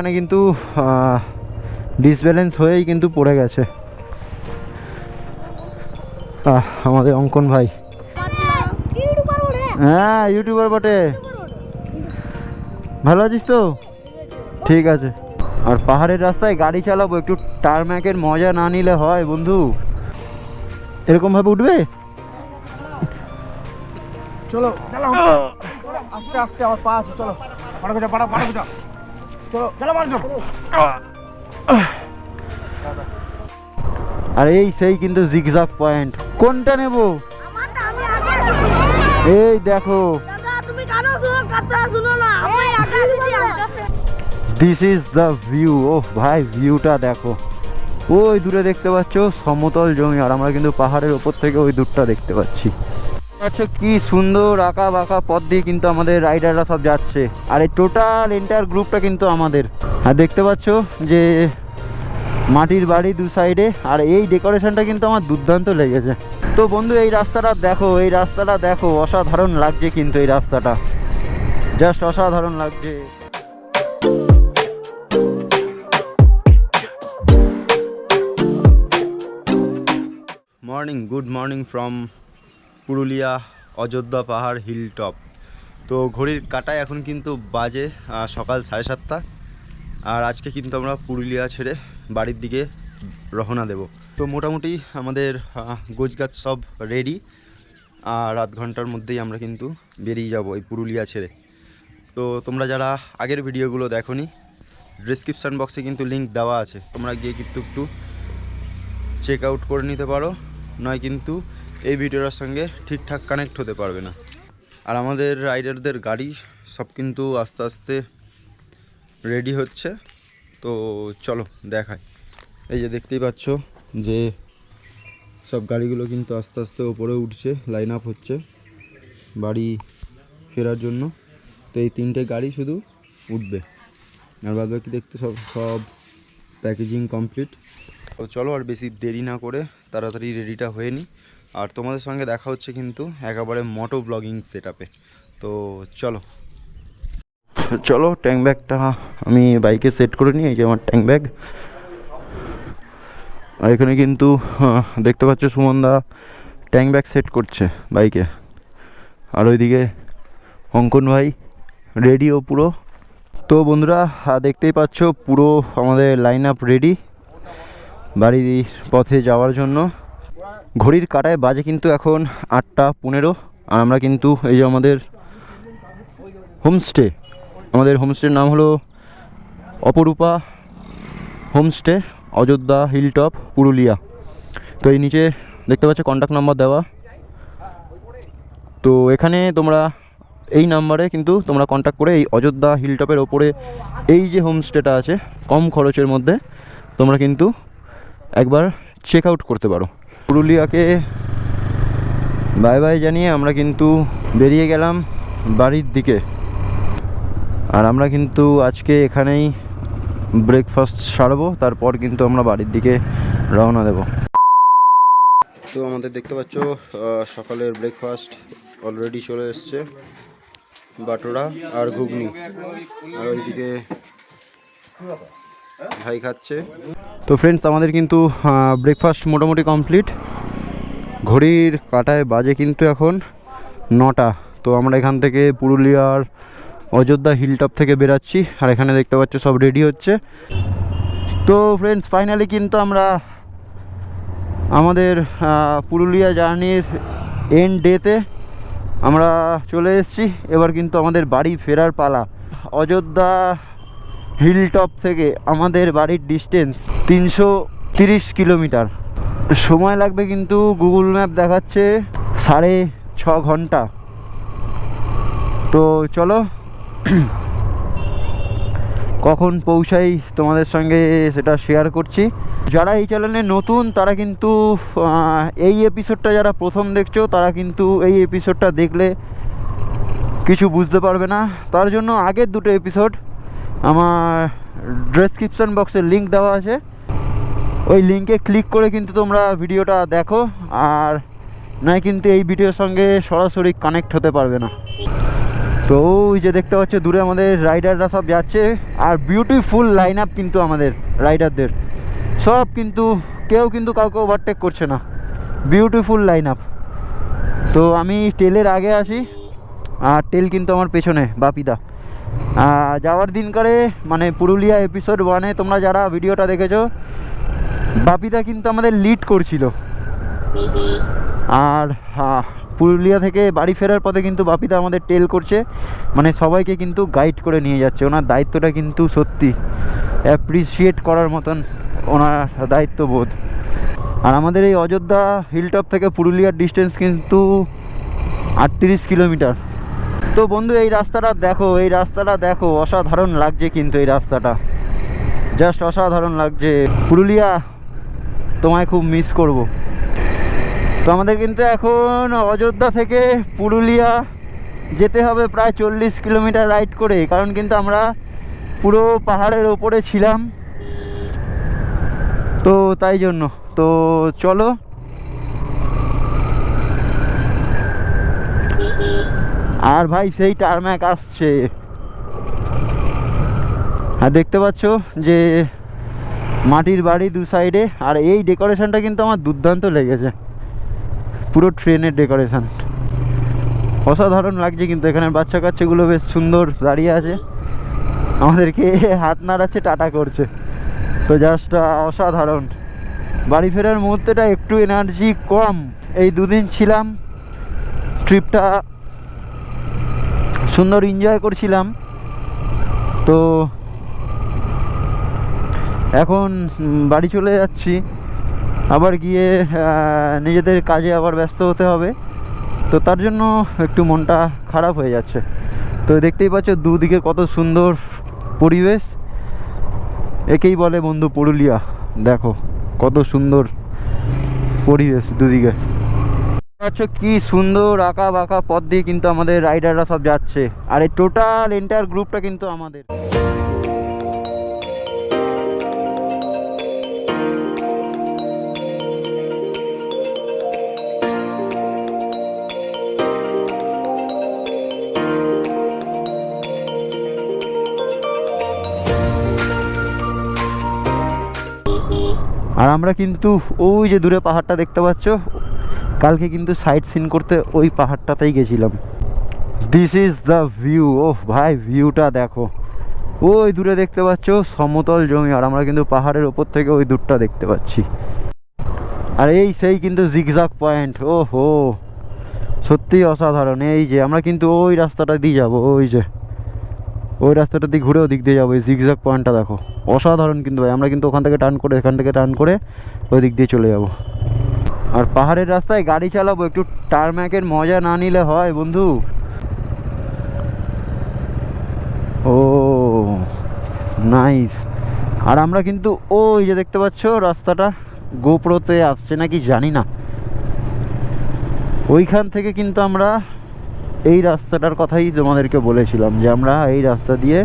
এখানে কিন্তু ডিসব্যালেন্স হয়েই কিন্তু পড়ে গেছে। আমাদের অঙ্কন ভাই। হ্যাঁ ইউটিউবার বটে। ভালো আছিস তো? ঠিক আছে। আর পাহাড়ের রাস্তায় গাড়ি চালাবো, একটু টারম্যাকের মজা না নিলে হয় বন্ধু। এরকম ভাবে উঠবে? চলো আস্তে আস্তে, আমার পা চলো। পাড়া পাড়া চলো চলো মার আর এই সেই কিন্তু জিগজাগ পয়েন্ট কোনটা নেব। এই দেখো। দাদা তুমি কারও শুনো কথা শুনো না আমি আগে আছি আমি। দিস ইজ দ্য ভিউ ও ভাই ভিউটা দেখো। ওই দূরে দেখতে পাচ্ছ সমতল জমি আর আমরা কিন্তু পাহাড়ের ওপর থেকে ওই দূরটা দেখতে পাচ্ছি। আচ্ছা কি সুন্দর আঁকা বাঁকা পথ দিয়ে কিন্তু আমাদের রাইডাররা সব যাচ্ছে। আর এই টোটাল এন্টায়ার গ্রুপটা কিন্তু আমাদের। আর দেখতে পাচ্ছ যে মাটির বাড়ি দু সাইডে আর এই ডেকোরেশনটা কিন্তু আমার দুর্দান্ত লেগেছে। তো বন্ধু, এই রাস্তাটা দেখো, এই রাস্তাটা দেখো, অসাধারণ লাগছে কিন্তু এই রাস্তাটা। জাস্ট অসাধারণ লাগছে। Morning good morning from Purulia Ayodhya পাহাড় হিল টপ তো ঘড়ির কাটায় এখন কিন্তু বাজে সকাল সাড়ে সাতটা। আর আজকে কিন্তু আমরা পুরুলিয়া ছেড়ে বাড়ির দিকে রওনা দেব। তো মোটামুটি আমাদের গোছগাছ সব রেডি আর আধ ঘণ্টার মধ্যেই আমরা কিন্তু বেরিয়ে যাব এই পুরুলিয়া ছেড়ে। তো তোমরা যারা আগের ভিডিওগুলো দেখোনি ডিসক্রিপশান বক্সে কিন্তু লিঙ্ক দেওয়া আছে। তোমরা গিয়ে কিন্তু একটু চেক আউট করে নিতে পারো। নয় কিন্তু এই ভিডিওটার সঙ্গে ঠিকঠাক কানেক্ট হতে পারবে না। আর আমাদের রাইডারদের গাড়ি সব কিন্তু আস্তে আস্তে রেডি হচ্ছে। তো চলো দেখাই। এই যে দেখতেই পাচ্ছ যে সব গাড়িগুলো কিন্তু আস্তে আস্তে ওপরে উঠছে লাইন আপ হচ্ছে বাড়ি ফেরার জন্য। তো এই তিনটে গাড়ি শুধু উঠবে। আর বাদ বাকি দেখতে সব সব প্যাকেজিং কমপ্লিট তো চলো আর বেশি দেরি না করে তাড়াতাড়ি রেডিটা হয়ে নিই আর তোমাদের সঙ্গে দেখা হচ্ছে কিন্তু একেবারে মোটো ব্লগিং সেট তো চলো। চলো ট্যাঙ্ক ব্যাগটা আমি বাইকে সেট করে নিই, এই যে আমার ট্যাঙ্ক ব্যাগ আর এখানে কিন্তু দেখতে পাচ্ছ সুমনদা ট্যাঙ্ক ব্যাগ সেট করছে বাইকে আর ওইদিকে অঙ্কন ভাই রেডিও পুরো। তো বন্ধুরা দেখতেই পাচ্ছ পুরো আমাদের লাইন আপ রেডি বাড়ির পথে যাওয়ার জন্য। ঘড়ির কাটায় বাজে কিন্তু এখন আটটা পনেরো, আর আমরা কিন্তু এই যে আমাদের হোমস্টে, আমাদের হোমস্টের নাম হলো অপরূপা হোমস্টে, অযোধ্যা হিলটপ, পুরুলিয়া। তো এই নিচে দেখতে পাচ্ছ কন্ট্যাক্ট নাম্বার দেওয়া। তো এখানে তোমরা এই নাম্বারে কিন্তু তোমরা কন্ট্যাক্ট করে এই অযোধ্যা হিলটপের ওপরে এই যে হোমস্টেটা আছে, কম খরচের মধ্যে তোমরা কিন্তু একবার চেক আউট করতে পারো। পুরুলিয়াকে বাই বাই জানিয়ে আমরা কিন্তু বেরিয়ে গেলাম বাড়ির দিকে। আর আমরা কিন্তু আজকে এখানেই ব্রেকফাস্ট সারবো, তারপর কিন্তু আমরা বাড়ির দিকে রওনা দেব। তো আমাদের দেখতে পাচ্ছ সকালের ব্রেকফাস্ট অলরেডি চলে এসছে, বাটোরা আর ঘুগনি। আর ওইদিকে ভাই খাচ্ছে। তো ফ্রেন্ডস আমাদের কিন্তু ব্রেকফাস্ট মোটামুটি কমপ্লিট ঘড়ির কাটায় বাজে কিন্তু এখন নটা। তো আমরা এখান থেকে পুরুলিয়ার অযোধ্যা হিলটপ থেকে বেরাচ্ছি, আর এখানে দেখতে পাচ্ছ সব রেডি হচ্ছে। তো ফ্রেন্ডস ফাইনালি কিন্তু আমরা আমাদের পুরুলিয়া জার্নির এন্ড ডেতে আমরা চলে এসেছি। এবার কিন্তু আমাদের বাড়ি ফেরার পালা। অযোধ্যা হিলটপ থেকে আমাদের বাড়ির ডিস্টেন্স তিনশো তিরিশ কিলোমিটার। সময় লাগবে কিন্তু গুগল ম্যাপ দেখাচ্ছে সাড়ে ছ ঘণ্টা। তো চলো, কখন পৌঁছাই তোমাদের সঙ্গে সেটা শেয়ার করছি। যারা এই চ্যানেলে নতুন, তারা কিন্তু এই এপিসোডটা যারা প্রথম দেখছ, তারা কিন্তু এই এপিসোডটা দেখলে কিছু বুঝতে পারবে না। তার জন্য আগের দুটো এপিসোড আমার ডেসক্রিপশন বক্সে লিঙ্ক দেওয়া আছে। ওই লিঙ্কে ক্লিক করে কিন্তু তোমরা ভিডিওটা দেখো, আর নয় কিন্তু এই ভিডিওর সঙ্গে সরাসরি কানেক্ট হতে পারবে না। তো ওই যে দেখতে পাচ্ছ, দূরে আমাদের রাইডাররা সব যাচ্ছে, আর বিউটিফুল লাইন আপ কিন্তু আমাদের রাইডারদের সব কিন্তু, কেউ কিন্তু কাউকে ওভারটেক করছে না। বিউটিফুল লাইন আপ তো আমি টেলের আগে আসি আর টেল কিন্তু আমার পেছনে, বাপিদা। যাওয়ার দিনকারে মানে পুরুলিয়া এপিসোড ওয়ানে তোমরা যারা ভিডিওটা দেখেছ, বাপিদা কিন্তু আমাদের লিড করছিল। আর পুরুলিয়া থেকে বাড়ি ফেরার পথে কিন্তু বাপিদা আমাদের টেল করছে। মানে সবাইকে কিন্তু গাইড করে নিয়ে যাচ্ছে। ওনার দায়িত্বটা কিন্তু সত্যি অ্যাপ্রিসিয়েট করার মতন ওনার দায়িত্ববোধ। আর আমাদের এই অযোধ্যা হিলটপ থেকে পুরুলিয়ার ডিস্টেন্স কিন্তু আটত্রিশ কিলোমিটার। তো বন্ধু, এই রাস্তাটা দেখো, এই রাস্তাটা দেখো। অসাধারণ লাগছে কিন্তু এই রাস্তাটা। জাস্ট অসাধারণ লাগছে। পুরুলিয়া, তোমায় খুব মিস করব। তো আমাদের কিন্তু এখন অযোধ্যা থেকে পুরুলিয়া যেতে হবে প্রায় চল্লিশ কিলোমিটার রাইড করে, কারণ কিন্তু আমরা পুরো পাহাড়ের ওপরে ছিলাম। তো তাই জন্য। তো চলো আর ভাই সেই টারম্যাক আসছে। আর দেখতে পাচ্ছ যে মাটির বাড়ি দু সাইডে আর এই ডেকোরেশনটা কিন্তু আমার দুর্দান্ত লেগেছে। পুরো ট্রেনের ডেকোরেশন অসাধারণ লাগছে কিন্তু এখানে বাচ্চা কাচ্চাগুলো বেশ সুন্দর দাঁড়িয়ে আছে। আমাদেরকে হাত নাড়াচ্ছে, টাটা করছে। তো জাস্ট অসাধারণ। বাড়ি ফেরার মুহূর্তেটা একটু এনার্জি কম। এই দুদিন ছিলাম ট্রিপটা সুন্দর এনজয় করছিলাম। তো এখন বাড়ি চলে যাচ্ছি। আবার গিয়ে নিজেদের কাজে আবার ব্যস্ত হতে হবে। তো তার জন্য একটু মনটা খারাপ হয়ে যাচ্ছে। তো দেখতেই পাচ্ছ দুদিকে কত সুন্দর পরিবেশ। একেই বলে বন্ধু পুরুলিয়া। দেখো, কত সুন্দর পরিবেশ দুদিকে। পাচ্ছ কি সুন্দর আঁকা বাঁকা পথ দিয়ে কিন্তু আমাদের রাইডাররা সব যাচ্ছে। আর এই টোটাল এন্টায়ার গ্রুপটা কিন্তু আমাদের। আর আমরা কিন্তু ওই যে দূরে পাহাড়টা দেখতে পাচ্ছ কালকে কিন্তু সাইট সিন করতে ওই পাহাড়টাতেই গেছিলাম। দিস ইজ দ্য ভিউ ও ভাই ভিউটা দেখো। ওই দূরে দেখতে পাচ্ছ সমতল জমি, আর আমরা কিন্তু পাহাড়ের ওপর থেকে ওই দূরটা দেখতে পাচ্ছি। আর এই সেই কিন্তু জিগজাক পয়েন্ট ও হো সত্যি অসাধারণ, এই যে আমরা কিন্তু ওই রাস্তাটা দিয়ে যাব, ওই যে। ওই রাস্তাটা দিয়ে ঘুরে ওদিক দিয়ে যাব, এই জিগজাক পয়েন্টটা দেখো। অসাধারণ কিন্তু ভাই, আমরা কিন্তু ওখান থেকে টার্ন করে, এখান থেকে টার্ন করে ওই দিক দিয়ে চলে যাব। আর পাহাড়ের রাস্তায় গাড়ি চালাবো, একটু টারম্যাকের মজা না নিলে হয় বন্ধু। ও নাইস আর আমরা কিন্তু ওই যে দেখতে পাচ্ছ রাস্তাটা, গোপ্রোতে আসছে নাকি জানি না। ওইখান থেকে কিন্তু আমরা এই রাস্তাটার কথাই তোমাদেরকে বলেছিলাম যে আমরা এই রাস্তা দিয়ে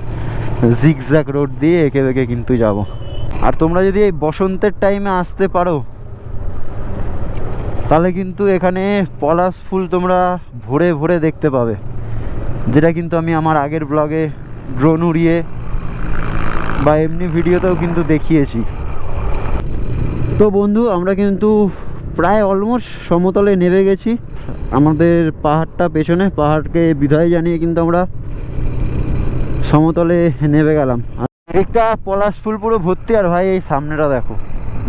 জিগজ্যাক রোড দিয়ে এঁকে বেঁকে কিন্তু যাব। আর তোমরা যদি এই বসন্তের টাইমে আসতে পারো তাহলে কিন্তু এখানে পলাশ ফুল তোমরা ভরে ভরে দেখতে পাবে। যেটা কিন্তু আমি আমার আগের ব্লগে ড্রোন উড়িয়ে বা এমনি ভিডিওতেও কিন্তু দেখিয়েছি। তো বন্ধু, আমরা কিন্তু প্রায় অলমোস্ট সমতলে নেমে গেছি। আমাদের পাহাড়টা পেছনে, পাহাড়কে বিদায় জানিয়ে কিন্তু আমরা সমতলে নেমে গেলাম। একটা পলাশ ফুল পুরো ভর্তি, আর ভাই এই সামনেটা দেখো।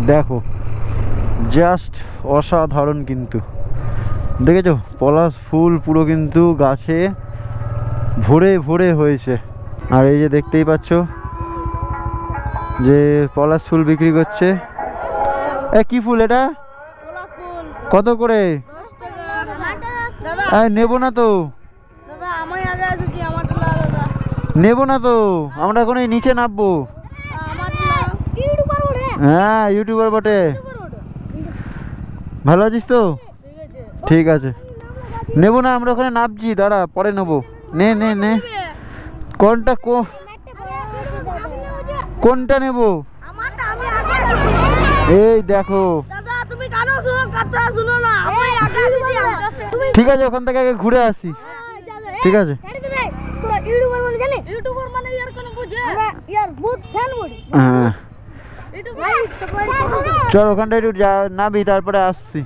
দেখো। জাস্ট অসাধারণ কিন্তু। দেখেছ? পলাশ ফুল পুরো কিন্তু গাছে ভরে ভরে হয়েছে। আর এই যে দেখতেই পাচ্ছ যে পলাশ ফুল বিক্রি করছে। এ কি ফুল এটা? কত করে? নেব না তো। নেব না তো। আমরা এখন এই নিচে নামবো। হ্যাঁ ইউটিউবার বটে। ভালো আছিস তো? ঠিক আছে। নেব না আমরা ওখানে নামছি দাঁড়া পরে নেব। নে নে নে। কোনটা কো কোনটা নেব। এই দেখো। ঠিক আছে ওখান থেকে আগে ঘুরে আসি। ঠিক আছে। ইউটিউবার মানে জানি ইউটিউবার মানে ইয়ার কোনো বুঝে আমরা ইয়ার বহুত ফ্যান বলি হ্যাঁ। ইউটিউবার চল ওখানটা একটু যা নাবি তারপরে আসছি।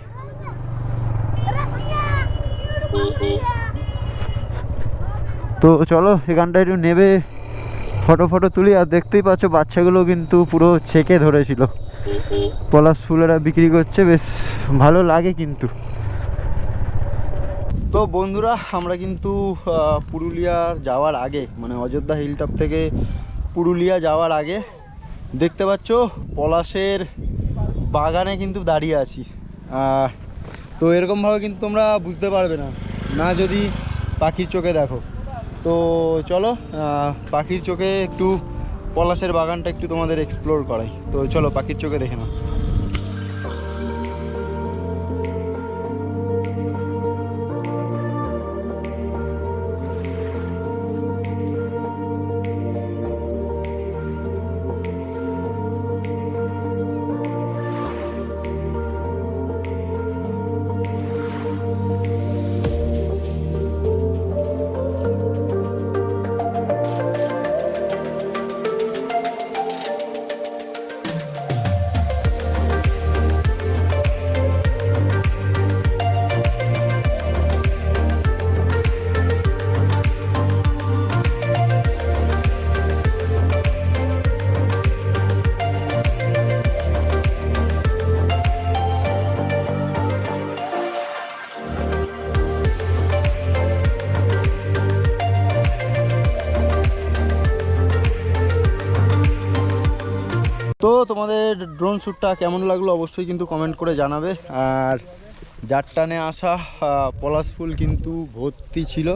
তো চলো, এখানটা একটু নেবে। ফটো ফটো তুলি, আর দেখতেই পাচ্ছ বাচ্চাগুলো কিন্তু পুরো ছেকে ধরেছিল। পলাশ ফুলেরা বিক্রি করছে, বেশ ভালো লাগে কিন্তু। তো বন্ধুরা, আমরা কিন্তু পুরুলিয়ার যাওয়ার আগে মানে অযোধ্যা হিলটপ থেকে পুরুলিয়া যাওয়ার আগে দেখতে পাচ্ছ, পলাশের বাগানে কিন্তু দাঁড়িয়ে আছি। তো এরকমভাবে কিন্তু তোমরা বুঝতে পারবে না না যদি পাখির চোখে দেখো। তো চলো পাখির চোখে একটু, পলাশের বাগানটা একটু তোমাদের এক্সপ্লোর করাই। তো চলো, পাখির চোখে দেখে নাও। তোমাদের ড্রোন শ্যুটটা কেমন লাগল অবশ্যই কিন্তু কমেন্ট করে জানাবে। আর যার টানে আসা পলাশ ফুল কিন্তু ভর্তি ছিল।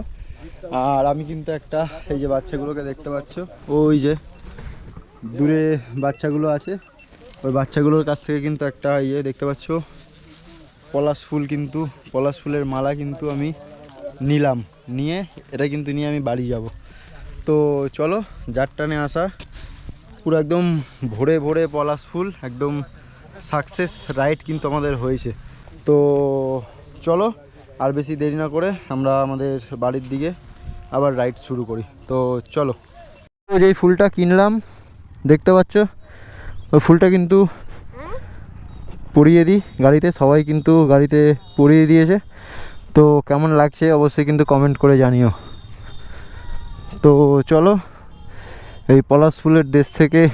আর আমি কিন্তু একটা এই যে বাচ্চাগুলোকে দেখতে পাচ্ছ, ওই যে দূরে বাচ্চাগুলো আছে, ওই বাচ্চাগুলোর কাছ থেকে কিন্তু একটা ইয়ে দেখতে পাচ্ছ। পলাশ ফুল কিন্তু, পলাশ ফুলের মালা কিন্তু আমি নিলাম। নিয়ে এটা কিন্তু নিয়ে আমি বাড়ি যাব। তো চলো, যার টানে আসা পুরো একদম ভোরে ভরে পলাশ ফুল, একদম সাকসেস রাইড কিন্তু আমাদের হয়েছে। তো চলো, আর বেশি দেরি না করে আমরা আমাদের বাড়ির দিকে আবার রাইড শুরু করি। তো চলো। যেই ফুলটা কিনলাম, দেখতে পাচ্ছ? ওই ফুলটা কিন্তু পরিয়ে দিই গাড়িতে, সবাই কিন্তু গাড়িতে পরিয়ে দিয়েছে। তো কেমন লাগছে অবশ্যই কিন্তু কমেন্ট করে জানিও। তো চলো এই পলাশ ফুলের দেশ থেকে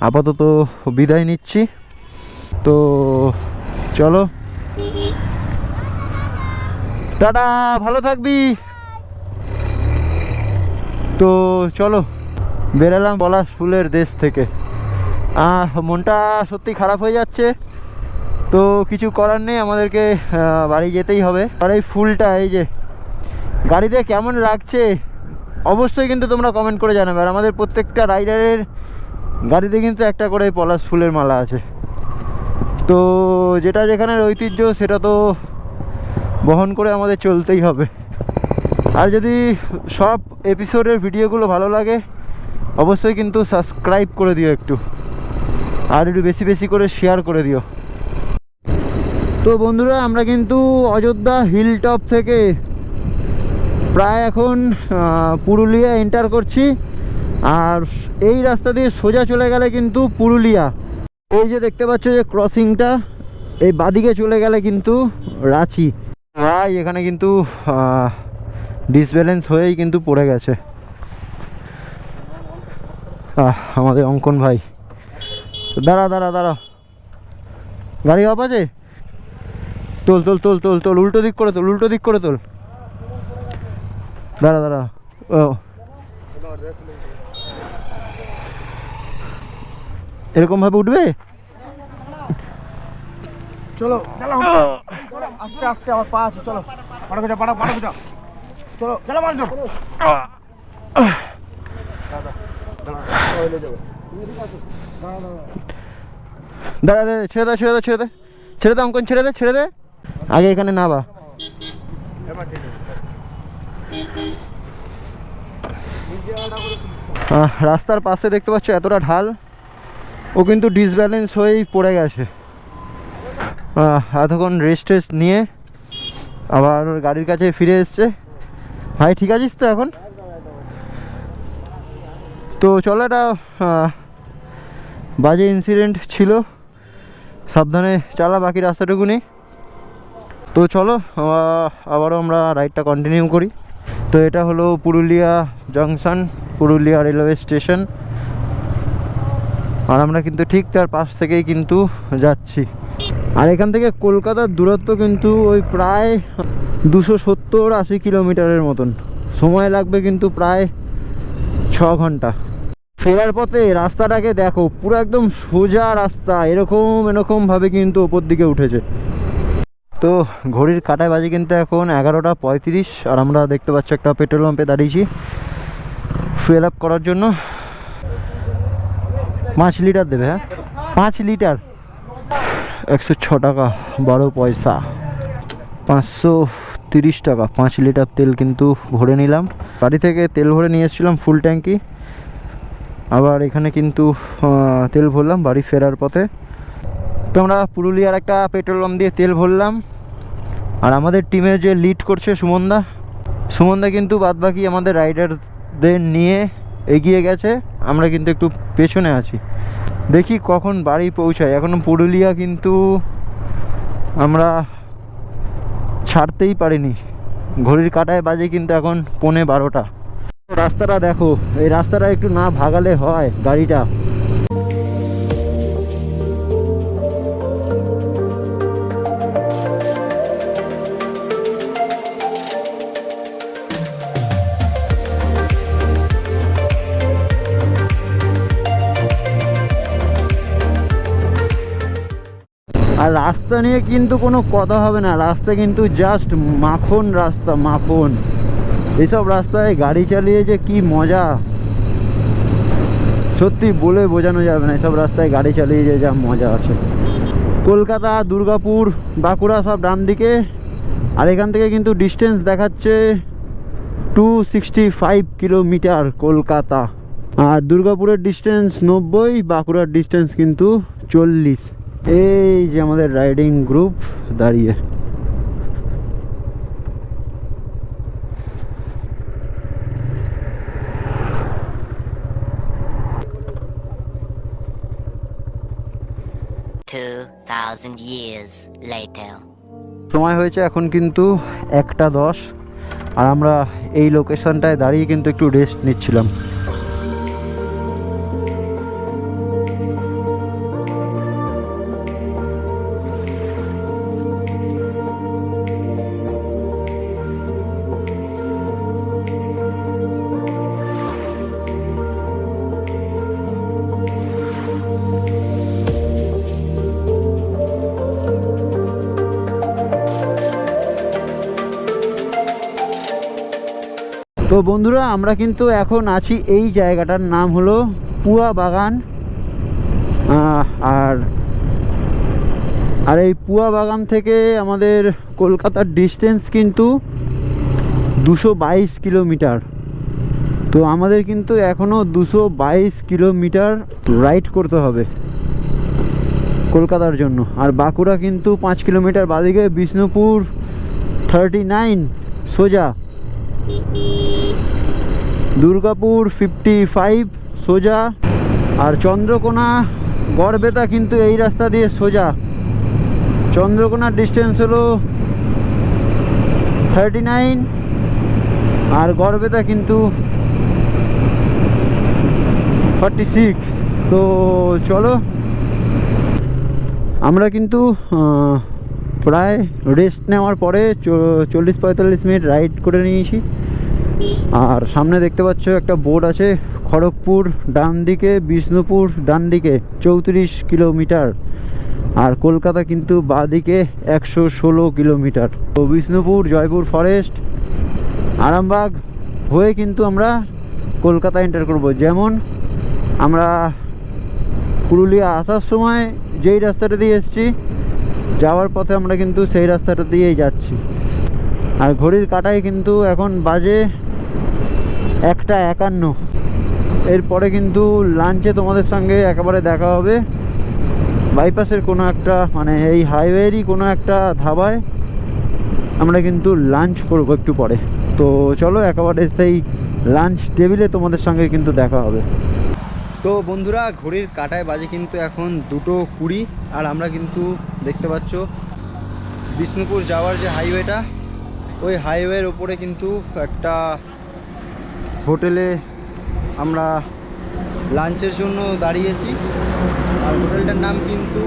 আপাতত বিদায় নিচ্ছি। তো চলো। টাটা ভালো থাকবি। তো চলো বেরালাম পলাশ ফুলের দেশ থেকে। আহ, মনটা সত্যি খারাপ হয়ে যাচ্ছে। তো কিছু করার নেই আমাদেরকে বাড়ি যেতেই হবে। আর এই ফুলটা এই যে গাড়িতে কেমন লাগছে? অবশ্যই কিন্তু তোমরা কমেন্ট করে জানাবে। আর আমাদের প্রত্যেকটা রাইডারের গাড়িতে কিন্তু একটা করে পলাশ ফুলের মালা আছে। তো যেটা যেখানের ঐতিহ্য, সেটা তো বহন করে আমাদের চলতেই হবে। আর যদি সব এপিসোডের ভিডিওগুলো ভালো লাগে, অবশ্যই কিন্তু সাবস্ক্রাইব করে দিও একটু। আর একটু বেশি বেশি করে শেয়ার করে দিও। তো বন্ধুরা, আমরা কিন্তু অযোধ্যা হিল টপ থেকে প্রায় এখন পুরুলিয়া এন্টার করছি। আর এই রাস্তা দিয়ে সোজা চলে গেলে কিন্তু পুরুলিয়া। এই যে দেখতে পাচ্ছ যে ক্রসিংটা এই বাদিকে চলে গেলে কিন্তু রাঁচি। ভাই এখানে কিন্তু ডিসব্যালেন্স হয়েই কিন্তু পড়ে গেছে। আমাদের অঙ্কন ভাই। দাঁড়া দাঁড়া দাঁড়া। গাড়ি অফ আছে? তোল তোল তোল তোল তোল, উল্টো দিক করে তোল, উল্টো দিক করে তোল। দাঁড়া দাঁড়া। ও। এরকম ভাবে উঠবে? চলো চলো আস্তে আস্তে আমার পা আছে চলো। পাড়া গুজা পাড়া পাড়া গুজা চলো চলো মানুষ দাঁড়া দাঁড়া ছেড়ে দে ছেড়ে দে ছেড়ে দে। ছেড়ে দে অঙ্কন ছেড়ে দে ছেড়ে দে। আগে এখানে নাবা আহ, রাস্তার পাশে দেখতে পাচ্ছ এতটা ঢাল। ও কিন্তু ডিসব্যালেন্স হয়েই পড়ে গেছে। এতক্ষণ রেস্ট টেস্ট নিয়ে আবার গাড়ির কাছে ফিরে এসছে। ভাই, ঠিক আছিস তো এখন? তো চলো এটা বাজে ইনসিডেন্ট ছিল। সাবধানে চালা বাকি রাস্তাটুকুনি। তো চলো আবারও আমরা রাইডটা কন্টিনিউ করি। তো এটা হলো Purulia junction, Purulia railway station. আর আমরা কিন্তু ঠিক তার পাশ থেকেই কিন্তু যাচ্ছি। আর এখান থেকে কলকাতার দূরত্ব কিন্তু ওই প্রায় দুশো সত্তর আশি কিলোমিটারের মতন। সময় লাগবে কিন্তু প্রায় ছ ঘণ্টা। ফেরার পথে রাস্তাটাকে দেখো, পুরো একদম সোজা রাস্তা, এরকম এরকমভাবে কিন্তু ওপর দিকে উঠেছে। তো ঘড়ির কাটায় বাজে কিন্তু এখন এগারোটা পঁয়ত্রিশ আর আমরা দেখতে পাচ্ছি একটা পেট্রোল পাম্পে দাঁড়িয়েছি ফুয়েল আপ করার জন্য। পাঁচ লিটার দেবে হ্যাঁ? পাঁচ লিটার। একশো ছ টাকা, বারো পয়সা। পাঁচশো তিরিশ টাকা, পাঁচ লিটার তেল কিন্তু ভরে নিলাম। বাড়ি থেকে তেল ভরে নিয়ে এসেছিলাম ফুল ট্যাঙ্কি আবার এখানে কিন্তু তেল ভরলাম বাড়ি ফেরার পথে। তো আমরা পুরুলিয়ার একটা পেট্রোল পাম্প দিয়ে তেল ভরলাম। আর আমাদের টিমে যে লিড করছে সুমনদা সুমনদা কিন্তু বাদবাকি আমাদের রাইডারদের নিয়ে এগিয়ে গেছে। আমরা কিন্তু একটু পেছনে আছি। দেখি কখন বাড়ি পৌঁছায়। এখনও পুরুলিয়া কিন্তু আমরা ছাড়তেই পারিনি। ঘড়ির কাটায় বাজে কিন্তু এখন পৌনে বারোটা। রাস্তাটা দেখো, এই রাস্তাটা একটু না ভাগালে হয় গাড়িটা। রাস্তা নিয়ে কিন্তু কোনো কথা হবে না। রাস্তা কিন্তু জাস্ট মাখন রাস্তা, মাখন। এইসব রাস্তায় গাড়ি চালিয়ে যে কি মজা। সত্যি বলে বোঝানো যাবে না, এসব রাস্তায় গাড়ি চালিয়ে যে যা মজা আছে। কলকাতা, দুর্গাপুর, বাঁকুড়া সব ডান দিকে। আর এখান থেকে কিন্তু ডিস্টেন্স দেখাচ্ছে two sixty five kilometre Kolkata. আর দুর্গাপুরের ডিস্টেন্স নব্বই, বাঁকুড়ার ডিস্টেন্স কিন্তু চল্লিশ। এই যে আমাদের রাইডিং গ্রুপ দাঁড়িয়ে. সময় হয়েছে এখন কিন্তু একটা দশ আর আমরা এই লোকেশনটায় দাঁড়িয়ে কিন্তু একটু রেস্ট নিচ্ছিলাম বন্ধুরা, আমরা কিন্তু এখন আছি এই জায়গাটার নাম হলো পুয়া বাগান। আর আর এই পুয়া বাগান থেকে আমাদের কলকাতার ডিস্টেন্স কিন্তু দুশো বাইশ কিলোমিটার। তো আমাদের কিন্তু এখনও দুশো বাইশ কিলোমিটার রাইড করতে হবে কলকাতার জন্য। আর বাঁকুড়া কিন্তু পাঁচ কিলোমিটার বাদিকে, বিষ্ণুপুর থার্টি নাইন সোজা। দুর্গাপুর ফিফটি ফাইভ সোজা। আর চন্দ্রকোনা, গড়বেতা কিন্তু এই রাস্তা দিয়ে সোজা। চন্দ্রকোনার ডিস্টেন্স হলো থার্টি নাইন আর গড়বেতা কিন্তু ফর্টি সিক্স তো চলো, আমরা কিন্তু প্রায় রেস্ট নেওয়ার পরে চল্লিশ পঁয়তাল্লিশ মিনিট রাইড করে নিয়েছি। আর সামনে দেখতে পাচ্ছ একটা বোর্ড আছে খড়গপুর ডান দিকে, বিষ্ণুপুর ডান দিকে, চৌত্রিশ কিলোমিটার। আর কলকাতা কিন্তু বাঁদিকে একশো ষোলো কিলোমিটার। তো বিষ্ণুপুর, জয়পুর ফরেস্ট আরামবাগ হয়ে কিন্তু আমরা কলকাতা এন্টার করব। যেমন আমরা পুরুলিয়া আসার সময় যেই রাস্তাটা দিয়ে এসেছি, যাওয়ার পথে আমরা কিন্তু সেই রাস্তাটা দিয়েই যাচ্ছি। আর ঘড়ির কাটায় কিন্তু এখন বাজে একটা একান্ন। এরপরে কিন্তু লাঞ্চে তোমাদের সঙ্গে একেবারে দেখা হবে। বাইপাসের কোনো একটা মানে এই হাইওয়েরই কোনো একটা ধাবায় আমরা কিন্তু লাঞ্চ করব একটু পরে। তো চলো একেবারে সেই লাঞ্চ টেবিলে তোমাদের সঙ্গে কিন্তু দেখা হবে। তো বন্ধুরা, ঘড়ির কাটায় বাজে কিন্তু এখন দুটো কুড়ি, আর আমরা কিন্তু দেখতে পাচ্ছ বিষ্ণুপুর যাওয়ার যে হাইওয়েটা, ওই হাইওয়ের ওপরে কিন্তু একটা হোটেলে আমরা লাঞ্চের জন্য দাঁড়িয়েছি। আর হোটেলটার নাম কিন্তু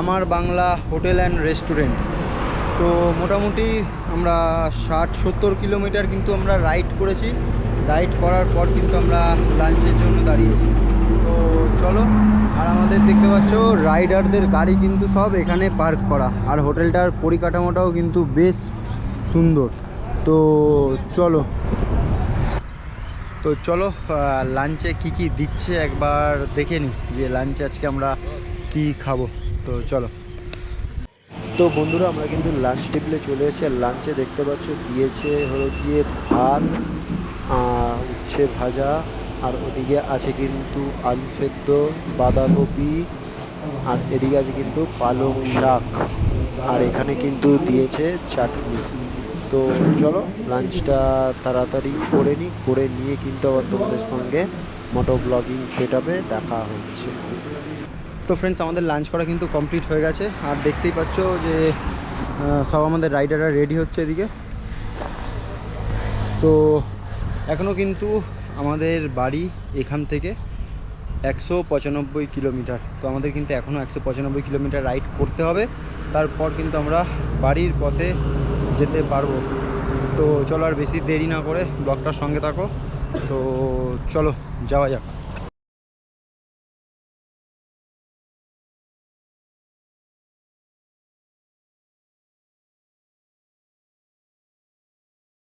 আমার বাংলা হোটেল অ্যান্ড রেস্টুরেন্ট। তো মোটামুটি আমরা ষাট, সত্তর কিলোমিটার কিন্তু আমরা রাইড করেছি। রাইড করার পর কিন্তু আমরা লাঞ্চের জন্য দাঁড়িয়েছি। তো চলো, আর আমাদের দেখতে পাচ্ছ, রাইডারদের গাড়ি কিন্তু সব এখানে পার্ক করা। আর হোটেলটার পরিকাঠামোটাও কিন্তু বেশ সুন্দর। তো চলো তো চলো লাঞ্চে কি কি দিচ্ছে একবার দেখে নিই যে লাঞ্চে আজকে আমরা কি খাব। তো চলো। তো বন্ধুরা, আমরা কিন্তু লাঞ্চ টেবিলে চলে আর লাঞ্চে দেখতে পাচ্ছ, দিয়েছে হলো গিয়ে ভাত উচ্ছে ভাজা, আর ওদিকে আছে কিন্তু আলু সেদ্ধ, বাঁধাকপি, আর এদিকে আছে কিন্তু পালং শাক, আর এখানে কিন্তু দিয়েছে চাটনি। তো চলো লাঞ্চটা তাড়াতাড়ি করে নিই করে নিয়ে কিন্তু আবার তোমাদের সঙ্গে মোটো ব্লগিং সেট দেখা হচ্ছে। তো ফ্রেন্ডস আমাদের লাঞ্চ করা কিন্তু কমপ্লিট হয়ে গেছে। আর দেখতেই পাচ্ছ যে সব আমাদের রাইডাররা রেডি হচ্ছে এদিকে। তো এখনও কিন্তু আমাদের বাড়ি এখান থেকে একশো পঁচানব্বই কিলোমিটার। তো আমাদের কিন্তু এখনও একশো পঁচানব্বই কিলোমিটার রাইড করতে হবে। তারপর কিন্তু আমরা বাড়ির পথে যেতে পারব। তো চলো আর বেশি দেরি না করে ব্লকটার সঙ্গে থাকো। তো চলো, যাওয়া যাক।